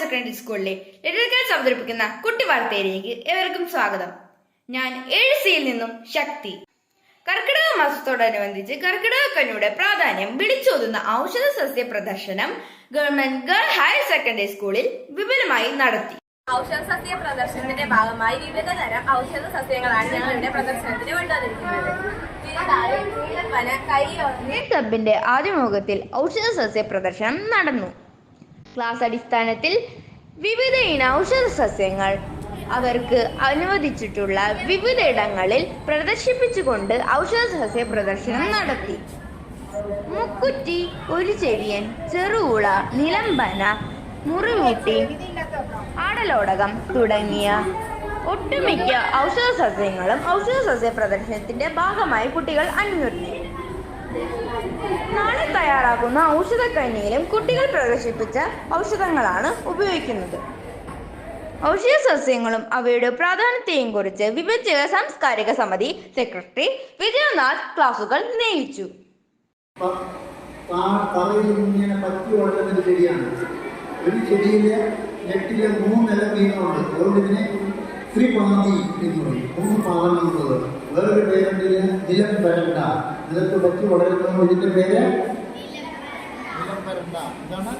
Secondary സ്കൂളിലെ അവതരിപ്പിക്കുന്ന കുട്ടി വാർത്തയിലേക്ക് ഏവർക്കും സ്വാഗതം. ഞാൻ ഏഴ് സിയിൽ നിന്നും ശക്തി. കർക്കിടക മാസത്തോടനുബന്ധിച്ച് കർക്കിടക കഞ്ഞിയുടെ പ്രാധാന്യം വിളിച്ചോതുന്ന ഔഷധ സസ്യ പ്രദർശനം ഗവൺമെന്റ് ഗേൾ ഹയർ സെക്കൻഡറി സ്കൂളിൽ വിപുലമായി നടത്തി. ഔഷധ സസ്യ പ്രദർശനത്തിന്റെ ഭാഗമായി വിവിധ തരം ഔഷധ സസ്യങ്ങളാണ് ഞങ്ങൾ ഇവിടെ പ്രദർശനത്തിന് കൊണ്ടുവന്നിരിക്കുന്നത്. ക്ലബിന്റെ ആദ്യമുഖത്തിൽ ഔഷധ സസ്യ പ്രദർശനം നടന്നു. ക്ലാസ് അടിസ്ഥാനത്തിൽ വിവിധ ഇന ഔഷധ സസ്യങ്ങൾ അവർക്ക് അനുവദിച്ചിട്ടുള്ള വിവിധ ഇടങ്ങളിൽ പ്രദർശിപ്പിച്ചുകൊണ്ട് ഔഷധ സസ്യ പ്രദർശനം നടത്തി. മുക്കുറ്റി ഒരു ചെവിയൻ ചെറുകുള നിലമ്പന മുറിവൂട്ടി ആടലോടകം തുടങ്ങിയ ഒട്ടുമിക്ക ഔഷധ സസ്യങ്ങളും ഔഷധ സസ്യ പ്രദർശനത്തിന്റെ ഭാഗമായി കുട്ടികൾ അനുവദിച്ചു നാളെ തയ്യാറാക്കുന്ന ഔഷധക്കഞ്ഞിയിലും കുട്ടികൾ പ്രദർശിപ്പിച്ച ഔഷധങ്ങളാണ് ഉപയോഗിക്കുന്നത്. ഔഷധ സസ്യങ്ങളും അവയുടെ പ്രാധാന്യത്തെയും കുറിച്ച് വിഭജിക സാംസ്കാരിക സമിതി സെക്രട്ടറി വിജയനാഥ് ക്ലാസുകൾ നയിച്ചു ഇങ്ങനെ പറ്റി വളരുന്ന ഒരു ചെടിയാണ്. ഒരു ചെടിയിലെ എട്ടിലെ മൂന്നില വീണുണ്ട് അതുകൊണ്ട് ഇതിനെ ശ്രീപാതി എന്ന് പറയും. മൂന്ന് പാദങ്ങളുള്ളത് വേറൊരു പേരുണ്ട് നിലം പരണ്ട നിലത്ത് പറ്റി വളരുന്ന ഇതിന്റെ പേര്? നിലം പരണ്ട ഇതാണ്